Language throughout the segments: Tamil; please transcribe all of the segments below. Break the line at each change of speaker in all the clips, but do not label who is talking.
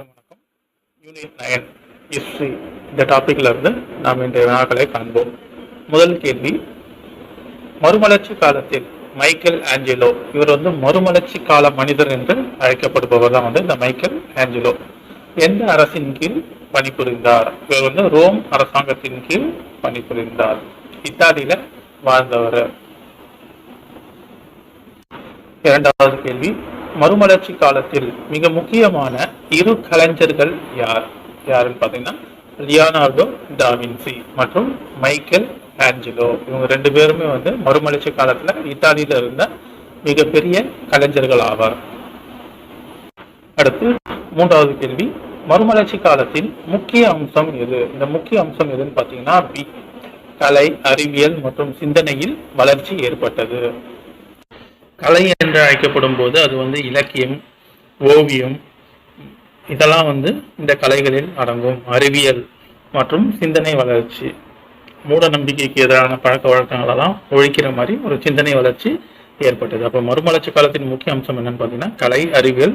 வணக்கம். யூனிட் நயன் ஹிஸ்ட்ரி இந்த டாபிக்ல இருந்து நாம் இன்றைய வினாக்களை காண்போம். முதல் கேள்வி மறுமலர்ச்சி காலத்தில் மைக்கேல் ஆஞ்சலோ இவர் வந்து மறுமலர்ச்சி கால மனிதர் என்று அழைக்கப்படுபவர் தான் வந்து இந்த மைக்கேல் ஆஞ்சலோ. எந்த அரசின் கீழ் பணிபுரிந்தார்? இவர் வந்து ரோம் அரசாங்கத்தின் கீழ் பணிபுரிந்தார். இத்தாலியில வாழ்ந்தவர். இரண்டாவது கேள்வி மறுமலர்ச்சி காலத்தில் மிக முக்கியமான இரு கலைஞர்கள் யார்? யாருன்னு பார்த்தீங்கன்னா லியானார்டோ டாவின்சி மற்றும் மைக்கேல் ஆஞ்சலோ. இவங்க ரெண்டு பேருமே வந்து மறுமலர்ச்சி காலத்தில் இத்தாலியில இருந்த மிகப்பெரிய கலைஞர்கள் ஆவார். அடுத்து மூன்றாவது கேள்வி. மறுமலர்ச்சி காலத்தின் முக்கிய அம்சம் எது? இந்த முக்கிய அம்சம் எதுன்னு பார்த்தீங்கன்னா பி கலை அறிவியல் மற்றும் சிந்தனையில் வளர்ச்சி ஏற்பட்டது. கலை என்று அழைக்கப்படும் போது அது வந்து இலக்கியம் ஓவியம் இதெல்லாம் வந்து இந்த கலைகளில் அடங்கும். அறிவியல் மற்றும் சிந்தனை வளர்ச்சி. மூட நம்பிக்கைக்கு எதிரான பழக்க வழக்கங்களெல்லாம் ஒழிக்கிற மாதிரி ஒரு சிந்தனை வளர்ச்சி ஏற்பட்டது. அப்போ மறுமலர்ச்சி காலத்தின் முக்கிய அம்சம் என்னன்னு பார்த்தீங்கன்னா கலை அறிவியல்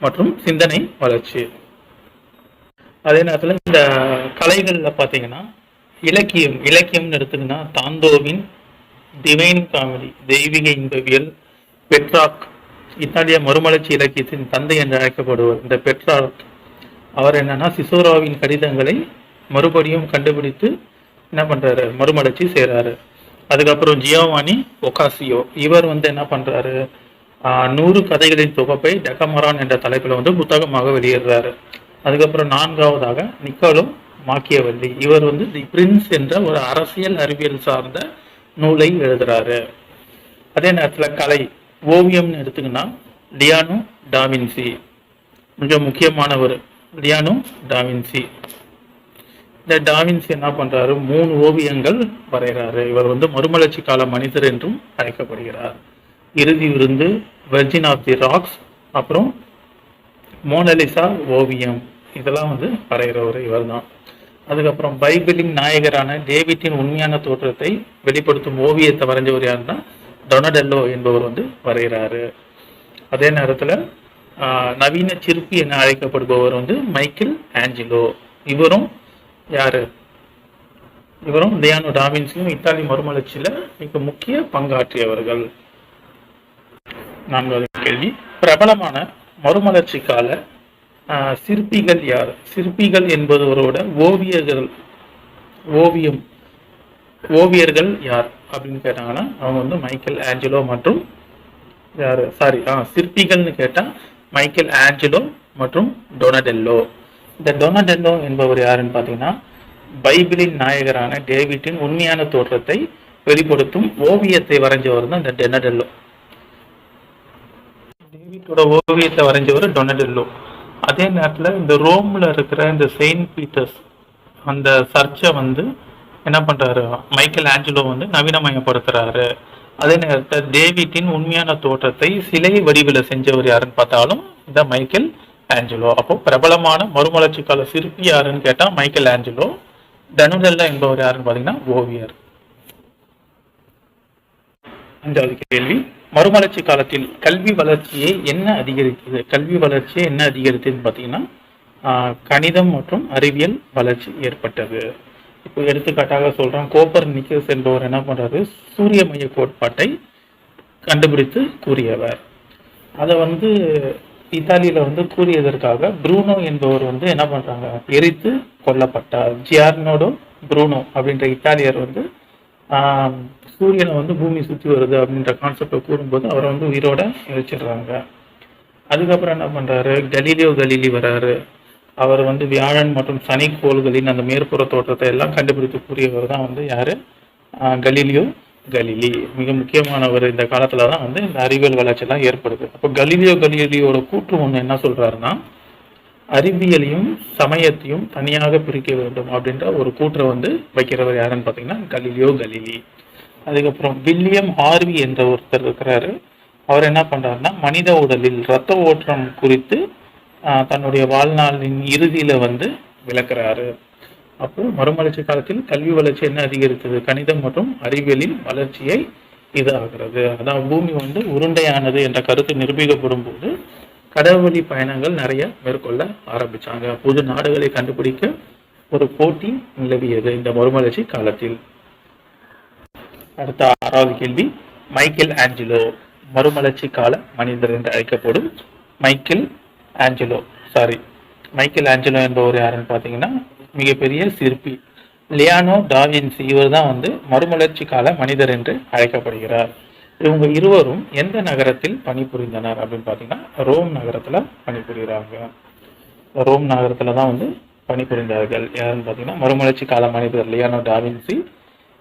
மற்றும் சிந்தனை வளர்ச்சி. அதே நேரத்தில் இந்த கலைகளில் பார்த்தீங்கன்னா இலக்கியம் இலக்கியம்னு எடுத்துக்கிங்கன்னா தாந்தோவின் டிவைன் காமெடி தெய்வீக இன்பவியல் பெட்ராக் இத்தாலிய மறுமலர்ச்சி இலக்கியத்தின் தந்தை என்று அழைக்கப்படுவார். இந்த பெட்ராக் அவர் என்னன்னா சிசோராவின் கடிதங்களை மறுபடியும் கண்டுபிடித்து என்ன பண்றாரு? மறுமலர்ச்சி செய்கிறாரு அதுக்கப்புறம் ஜியோவானி ஒகாசியோ இவர் வந்து என்ன பண்றாரு? நூறு கதைகளின் தொகுப்பை டெக்கமரான் என்ற தலைப்பில் வந்து புத்தகமாக வெளியிடுறாரு. அதுக்கப்புறம் நான்காவதாக நிக்கோலோ மாக்கியவல்லி. இவர் வந்து தி பிரின்ஸ் என்ற ஒரு அரசியல் அறிவியல் சார்ந்த நூலை எழுதுறாரு. அதே நேரத்தில் கலை. ஓவியம்னு எடுத்துக்கினா லியானோ டாவின்சி மிக முக்கியமானவர் லியானோ டாவின்சி இந்த டாவின்சி என்ன பண்ணுறாரு மூணு ஓவியங்கள் வரைகிறாரு. இவர் வந்து மறுமலர்ச்சி கால மனிதர் என்றும் அழைக்கப்படுகிறார். இறுதி விருந்து வெர்ஜின் ஆஃப் தி ராக்ஸ் அப்புறம் மோனலிசா ஓவியம். இதெல்லாம் வந்து வரைகிறவர் இவர் தான் அதுக்கப்புறம் பைபிளின் நாயகரான டேவிட்டின் உண்மையான தோற்றத்தை வெளிப்படுத்தும் ஓவியத்தை வரைஞ்சவர் யாருன்னா டொனடெல்லோ என்பவர் வந்து வரைகிறாரு. அதே நேரத்தில் நவீன சிற்பி என அழைக்கப்படுபவர் வந்து மைக்கேல் ஆஞ்சிலோ. இவரும் யாரு? இவரும் லியானோ டாவின்சியும் இத்தாலி மறுமலர்ச்சியில் மிக முக்கிய பங்காற்றியவர்கள். நான்காவது கேள்வி. பிரபலமான மறுமலர்ச்சி கால சிற்பிகள் யார்? சிற்பிகள் என்பவரோட ஓவியர்கள் ஓவியம் ஓவியர்கள் யார்? அப்படின்னு கேட்டாங்கன்னா அவங்க வந்து மைக்கேல் ஆஞ்சலோ மற்றும் யாரு? சாரி ஆ சிற்பிகள்னு கேட்டா மைக்கேல் ஆஞ்சலோ மற்றும் டொனடெல்லோ. இந்த டொனடெல்லோ என்பவர் யாருன்னு பார்த்தீங்கன்னா பைபிளின் நாயகரான டேவிட்டின் உண்மையான தோற்றத்தை வெளிப்படுத்தும் ஓவியத்தை வரைஞ்சவர் தான் இந்த டெனடெல்லோ. டேவிட்டோட ஓவியத்தை வரைஞ்சவர் டொனடெல்லோ. அதே நேரத்தில் இந்த ரோம்ல இருக்கிற இந்த செயின்ட் பீட்டர்ஸ் அந்த சர்ச்சை வந்து என்ன பண்றாரு? மைக்கேல் ஆஞ்சலோ வந்து நவீனமயப்படுத்துறாரு. அதே நேரத்தில் டேவிட்டின் உண்மையான தோற்றத்தை சிலை வடிவில் செஞ்சவர் யாருன்னு பார்த்தாலும் இந்த மைக்கேல் ஆஞ்சலோ. அப்போ பிரபலமான மறுமலர்ச்சி கால சிற்பி யாருன்னு கேட்டால் மைக்கேல் ஆஞ்சலோ. டனுடெல்லா என்பவர் யாருன்னு பார்த்தீங்கன்னா ஓவியர். அஞ்சாவது கேள்வி. மறுமலர்ச்சி காலத்தில் கல்வி வளர்ச்சியை என்ன அதிகரித்தது? கல்வி வளர்ச்சியை என்ன அதிகரித்ததுன்னு பார்த்தீங்கன்னா கணிதம் மற்றும் அறிவியல் வளர்ச்சி ஏற்பட்டது. இப்போ எடுத்துக்காட்டாக சொல்கிறோம் கோப்பர் நிக்கஸ் என்பவர் என்ன பண்ணுறாரு சூரிய மைய கோட்பாட்டை கண்டுபிடித்து கூறியவர். அதை வந்து இத்தாலியில் வந்து கூறியதற்காக ப்ரூனோ என்பவர் வந்து என்ன பண்ணுறாங்க எரித்து கொல்லப்பட்டார். ஜியார்னோடோ ப்ரூனோ அப்படின்ற இத்தாலியர் வந்து சூரியனை வந்து பூமி சுற்றி வருது அப்படின்ற கான்செப்டை கூறும்போது அவரை வந்து உயிரோட எரிச்சிடுறாங்க. அதுக்கப்புறம் என்ன பண்ணுறாரு கலீலியோ கலீலி வராரு. அவர் வந்து வியாழன் மற்றும் சனி கோள்களின் அந்த மேற்புற தோற்றத்தை எல்லாம் கண்டுபிடிக்கக்கூடியவர் தான் வந்து யார்? Galileo Galilei. மிக முக்கியமானவர் இந்த காலத்தில் தான் வந்து இந்த அறிவியல் வளர்ச்சியெல்லாம் ஏற்படுது. அப்போ கலீலியோ கலீலியோட கூற்று ஒன்று என்ன சொல்கிறாருன்னா அறிவியலையும் சமயத்தையும் தனியாக பிரிக்க வேண்டும் அப்படின்ற ஒரு கூற்றை வந்து வைக்கிறவர் யாருன்னு பார்த்தீங்கன்னா கலீலியோ கலிலி. அதுக்கப்புறம் வில்லியம் ஹார்வி என்ற ஒருத்தர் இருக்கிறாரு. அவர் என்ன பண்ணுறாருன்னா மனித உடலில் இரத்த ஓட்டம் குறித்து தன்னுடைய வாழ்நாளின் இறுதியில வந்து விளக்குறாரு. அப்போ மறுமலர்ச்சி காலத்தில் கல்வி வளர்ச்சி என்ன அதிகரித்தது? கணிதம் மற்றும் அறிவியலின் வளர்ச்சியை இதாகிறது அதான் பூமி வந்து உருண்டையானது என்ற கருத்து நிரூபிக்கப்படும் போது கடவுளி பயணங்கள் நிறைய மேற்கொள்ள ஆரம்பிச்சாங்க. புது நாடுகளை கண்டுபிடிக்க ஒரு போட்டி நிலவியது இந்த மறுமலர்ச்சி காலத்தில். அடுத்த ஆறாவது கேள்வி. மைக்கேல் ஆஞ்சலோ மறுமலர்ச்சி கால மனிதர் என்று அழைக்கப்படும் Michelangelo sorry Michelangelo என்பவர் யாருன்னு பார்த்தீங்கன்னா மிகப்பெரிய சிற்பி. லியானோ டாவின்சி இவர் தான் வந்து மறுமலர்ச்சி கால மனிதர் என்று அழைக்கப்படுகிறார். இவங்க இருவரும் எந்த நகரத்தில் பணிபுரிந்தனர் அப்படின்னு பார்த்தீங்கன்னா ரோம் நகரத்தில் பணிபுரிகிறாங்க. ரோம் நகரத்தில் தான் வந்து பணிபுரிந்தார்கள். யாருன்னு பார்த்தீங்கன்னா மறுமலர்ச்சி கால மனிதர் லியானோ டாவின்சி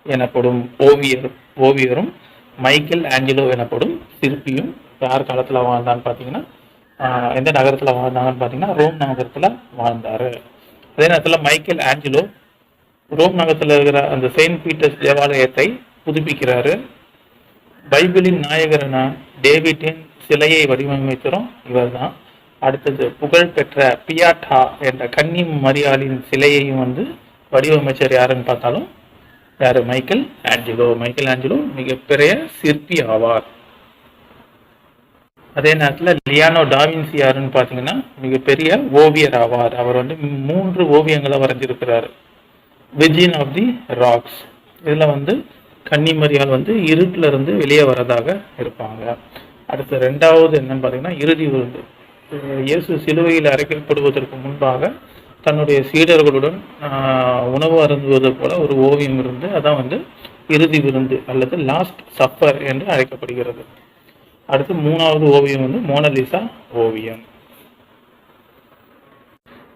எனப்படும் ஓவியர் ஓவியரும் மைக்கேல் ஆஞ்சலோ எனப்படும் சிற்பியும் யார் காலத்தில் வாழ்ந்தான்னு பார்த்தீங்கன்னா எந்த நகரத்தில் வாழ்ந்தாங்கன்னு பார்த்தீங்கன்னா ரோம் நகரத்தில் வாழ்ந்தார். அதே நேரத்தில் மைக்கேல் ஆஞ்சலோ ரோம் நகரத்தில் இருக்கிற அந்த செயின்ட் பீட்டர்ஸ் தேவாலயத்தை புதுப்பிக்கிறாரு. பைபிளின் நாயகரான டேவிட்டின் சிலையை வடிவமைத்தரும் இவர் தான் அடுத்தது புகழ்பெற்ற பியாட்டா என்ற கன்னி மரியாளின் சிலையையும் வந்து வடிவமைச்சர் யாருன்னு பார்த்தாலும் யார்? Michael Angelo. மைக்கேல் ஆஞ்சலோ மிகப்பெரிய சிற்பி ஆவார். அதே நேரத்தில் லியானோ டாவின்சி யாருன்னு பார்த்தீங்கன்னா மிகப்பெரிய ஓவியர் ஆவார். அவர் வந்து மூன்று ஓவியங்களை வரைஞ்சிருக்கிறார். விஜின் ஆஃப் தி ராக்ஸ் இதில் வந்து கன்னிமரியால் வந்து இருட்டில் இருந்து வெளியே வரதாக இருப்பாங்க. அடுத்து ரெண்டாவது என்னன்னு பார்த்தீங்கன்னா இறுதி விருந்து இயேசு சிலுவையில் அரைக்கப்படுவதற்கு முன்பாக தன்னுடைய சீடர்களுடன் உணவு அருந்துவது போல ஒரு ஓவியம் இருந்து அதான் வந்து இறுதி விருந்து அல்லது லாஸ்ட் சப்பர் என்று அழைக்கப்படுகிறது. அடுத்து மூணாவது ஓவியம் வந்து மோனலிசா ஓவியம்.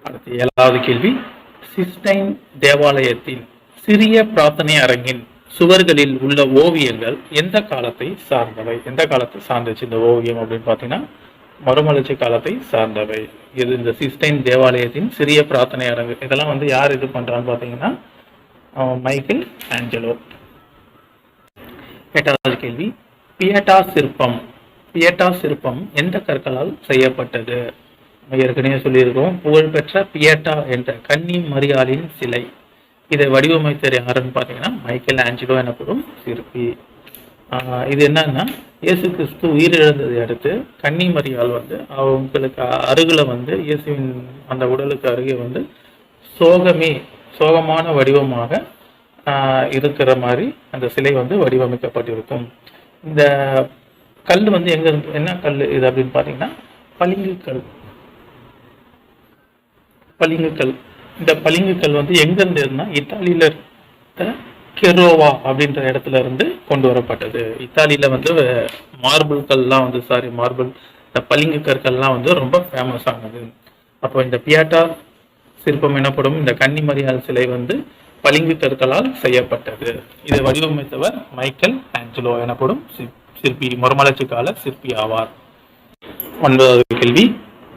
அடுத்து ஏழாவது கேள்வி. சிஸ்டைன் தேவாலயத்தின் சிறிய பிரார்த்தனை அரங்கின் சுவர்களில் உள்ள ஓவியங்கள் எந்த காலத்தை சார்ந்தவை? எந்த காலத்தை சார்ந்துச்சு இந்த ஓவியம் அப்படின்னு பார்த்தீங்கன்னா மறுமலர்ச்சி காலத்தை சார்ந்தவை. இது இந்த சிஸ்டைன் தேவாலயத்தின் சிறிய பிரார்த்தனை அரங்கு. இதெல்லாம் வந்து யார் இது பண்ணுறான்னு பார்த்தீங்கன்னா மைக்கேல் ஆஞ்சலோ. எட்டாவது கேள்வி. பியட்டா சிற்பம் பியட்டா சிற்பம் எந்த கற்களால் செய்யப்பட்டது. ஏற்கனவே சொல்லியிருக்கோம் புகழ்பெற்ற பியட்டா என்ற கன்னி மரியாளின் சிலை. இதை வடிவமைத்தர் யாருன்னு பார்த்தீங்கன்னா மைக்கேல் ஆஞ்சலோ எனப்படும் சிற்பி. இது என்னன்னா இயேசு கிறிஸ்து உயிரிழந்ததை அடுத்து கன்னிமரியால் வந்து அவங்களுக்கு அருகில் வந்து இயேசுவின் அந்த உடலுக்கு அருகே வந்து சோகமே சோகமான வடிவமாக இருக்கிற மாதிரி அந்த சிலை வந்து வடிவமைக்கப்பட்டிருக்கும். இந்த கல் வந்து எங்க என்ன கல் இது அப்படின்னு பார்த்தீங்கன்னா பளிங்கு கல். பளிங்குக்கல் இந்த பளிங்குக்கல் வந்து எங்க இருந்ததுன்னா இருந்தா இத்தாலியில இருந்த கெரோவா அப்படின்ற இடத்துல இருந்து கொண்டு வரப்பட்டது. இத்தாலியில வந்து மார்பிள் கல்லாம் வந்து சாரி மார்பிள் இந்த பளிங்கு கற்கள்லாம் வந்து ரொம்ப ஃபேமஸ் ஆனது. அப்போ இந்த பியாட்டா சிற்பம் எனப்படும் இந்த கன்னிமரியால் சிலை வந்து பளிங்கு கற்களால் செய்யப்பட்டது. இதை வடிவமைத்தவர் மைக்கேல் ஆஞ்சலோ எனப்படும் சிற்பி சிற்பி மறுமலர்ச்சி கால சிற்பி ஆவார். ஒன்பதாவது கேள்வி.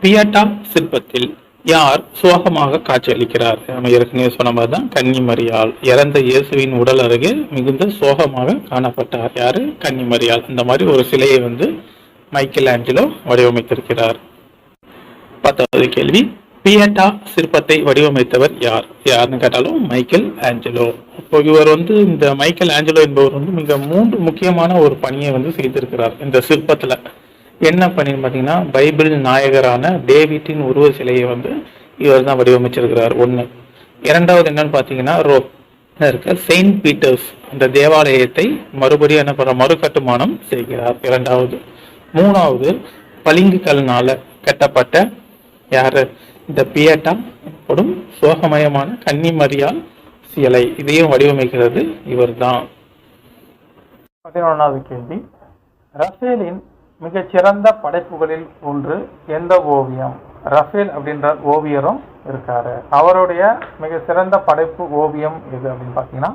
பியாட்டா சிற்பத்தில் யார் சோகமாக காட்சியளிக்கிறார்? நம்ம ஏற்கனவே சொன்ன மாதிரி தான் கன்னிமரியால் இறந்த இயேசுவின் உடல் அருகே மிகுந்த சோகமாக காணப்பட்டார். யாரு? கன்னிமரியால் இந்த மாதிரி ஒரு சிலையை வந்து மைக்கேல் ஆண்டிலோ வடிவமைத்திருக்கிறார். பத்தாவது கேள்வி. பியட்டா சிற்பத்தை வடிவமைத்தவர் யார்? யாருன்னு கேட்டாலும் மைக்கேல் ஆஞ்சலோ. இப்போ இவர் வந்து இந்த மைக்கேல் ஆஞ்சலோ என்பவர் வந்து மிக மூன்று முக்கியமான ஒரு பணியை வந்து செய்திருக்கிறார் இந்த சிற்பத்தில். என்ன பணின்னு பார்த்தீங்கன்னா பைபிள் நாயகரான டேவிட்டின் உருவ சிலையை வந்து இவர் தான் வடிவமைச்சிருக்கிறார். ஒன்று இரண்டாவது என்னன்னு பார்த்தீங்கன்னா ரோ இருக்க? செயின்ட் பீட்டர்ஸ் அந்த தேவாலயத்தை மறுபடியும் என்ன பண்ற மறுகட்டுமானம் செய்கிறார். இரண்டாவது. மூணாவது பளிங்கு கல்னால கட்டப்பட்ட யாரு? இந்த பியட்டா எனப்படும் சோகமயமான கன்னிமரியால் சிலை இதையும் வடிவமைக்கிறது இவர்தான். பதினொன்றாவது கேள்வி. ரஃபேலின் மிகச்சிறந்த படைப்புகளில் ஒன்று எந்த ஓவியம்? ரஃபேல் அப்படின்ற ஓவியரும் இருக்காரு. அவருடைய மிக சிறந்த படைப்பு ஓவியம் எது அப்படின்னு பார்த்தீங்கன்னா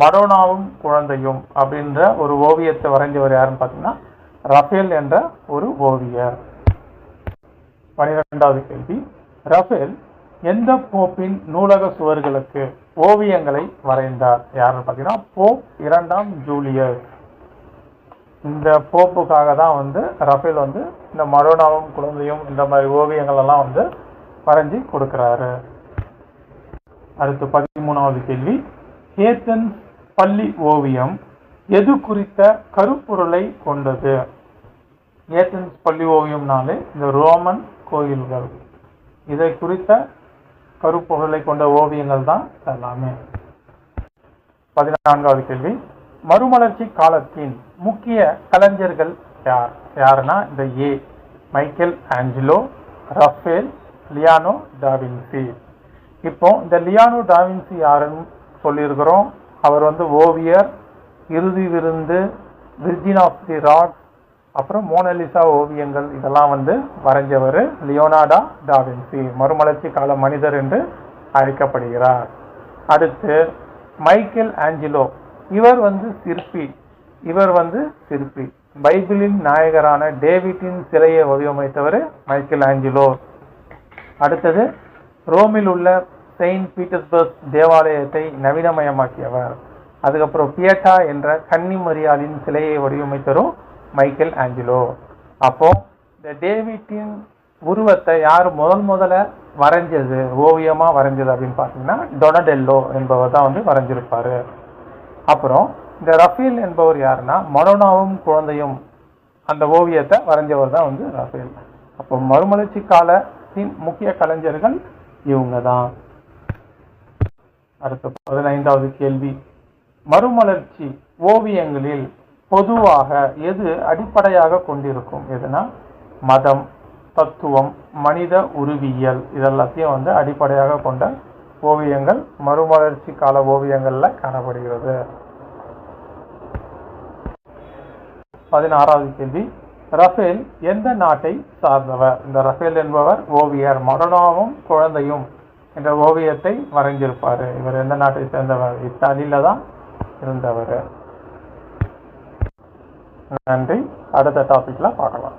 மரோனாவும் குழந்தையும் அப்படின்ற ஒரு ஓவியத்தை வரைஞ்சவர் யாருன்னு பார்த்தீங்கன்னா ரஃபேல் என்ற ஒரு ஓவியர். பனிரெண்டாவது கேள்வி. ரஃபேல் எந்த போப்பின் நூலக சுவர்களுக்கு ஓவியங்களை வரைந்தார். யாருன்னு பார்த்தீங்கன்னா போப் இரண்டாம் ஜூலியர். இந்த போப்புக்காக தான் வந்து ரஃபேல் வந்து இந்த மரோனாவும் குழந்தையும் இந்த மாதிரி ஓவியங்கள் எல்லாம் வந்து வரைஞ்சி கொடுக்குறாரு. அடுத்து பதிமூணாவது கேள்வி. ஏத்தன் பள்ளி ஓவியம் எது குறித்த கருப்பொருளை கொண்டது? ஏத்தன்ஸ் பள்ளி ஓவியம்னாலே இந்த ரோமன் கோயில்கள். இதை குறித்த கருப்பொருளை கொண்ட ஓவியங்கள் தான் எல்லாமே. பதினான்காவது கேள்வி. மறுமலர்ச்சி காலத்தின் முக்கிய கலைஞர்கள் யார்? யாருன்னா இந்த ஏ. Michelangelo Raphael Leonardo da Vinci இப்போ இந்த லியானோ டாவின்சி யாருன்னு சொல்லியிருக்கிறோம். அவர் வந்து ஓவியர் இறுதி விருந்து விர்ஜின் ஆஃப் தி ராட் அப்புறம் மோனலிசா ஓவியங்கள் இதெல்லாம் வந்து வரைஞ்சவர் லியோனாடா டாவின்சி மறுமலர்ச்சி கால மனிதர் என்று அழைக்கப்படுகிறார். அடுத்து மைக்கேல் ஆஞ்சிலோ இவர் வந்து சிற்பி இவர் வந்து சிற்பி. பைபிளின் நாயகரான டேவிட்டின் சிலையை வடிவமைத்தவர் மைக்கேல் ஆஞ்சிலோ. அடுத்தது ரோமில் உள்ள செயின்ட் பீட்டர்ஸ்பர்க் தேவாலயத்தை நவீனமயமாக்கியவர். அதுக்கப்புறம் பியட்டா என்ற கன்னி மரியாளின் சிலையை வடிவமைத்தரும் மைக்கேல் ஆஞ்சலோ. அப்போ இந்த டேவிட்டின் உருவத்தை யார் முதல் முதல்ல வரைஞ்சது ஓவியமாக வரைஞ்சது அப்படின்னு பார்த்தீங்கன்னா டொனடெல்லோ என்பவர் தான் வந்து வரைஞ்சிருப்பார். அப்புறம் இந்த ரஃபேல் என்பவர் யாருன்னா மனோனாவும் குழந்தையும் அந்த ஓவியத்தை வரைஞ்சவர் தான் வந்து ரஃபேல். அப்போ மறுமலர்ச்சி காலத்தின் முக்கிய கலைஞர்கள் இவங்க தான் அடுத்த பதினைந்தாவது கேள்வி. மறுமலர்ச்சி ஓவியங்களில் பொதுவாக எது அடிப்படையாக கொண்டிருக்கும்? எதுனா மதம் தத்துவம் மனித உருவியல் இதெல்லாத்தையும் வந்து அடிப்படையாக கொண்ட ஓவியங்கள் மறுமலர்ச்சி கால ஓவியங்களில் காணப்படுகிறது. பதினாறாவது கேள்வி. ரஃபேல் எந்த நாட்டை சார்ந்தவர்? இந்த ரஃபேல் என்பவர் ஓவியர் மரணாவும் குழந்தையும் என்ற ஓவியத்தை வரைஞ்சிருப்பார். இவர் எந்த நாட்டை சேர்ந்தவர்? இத்தாலியில் தான் இருந்தவர். நன்றி. அடுத்த டாபிக்ல பார்க்கலாம்.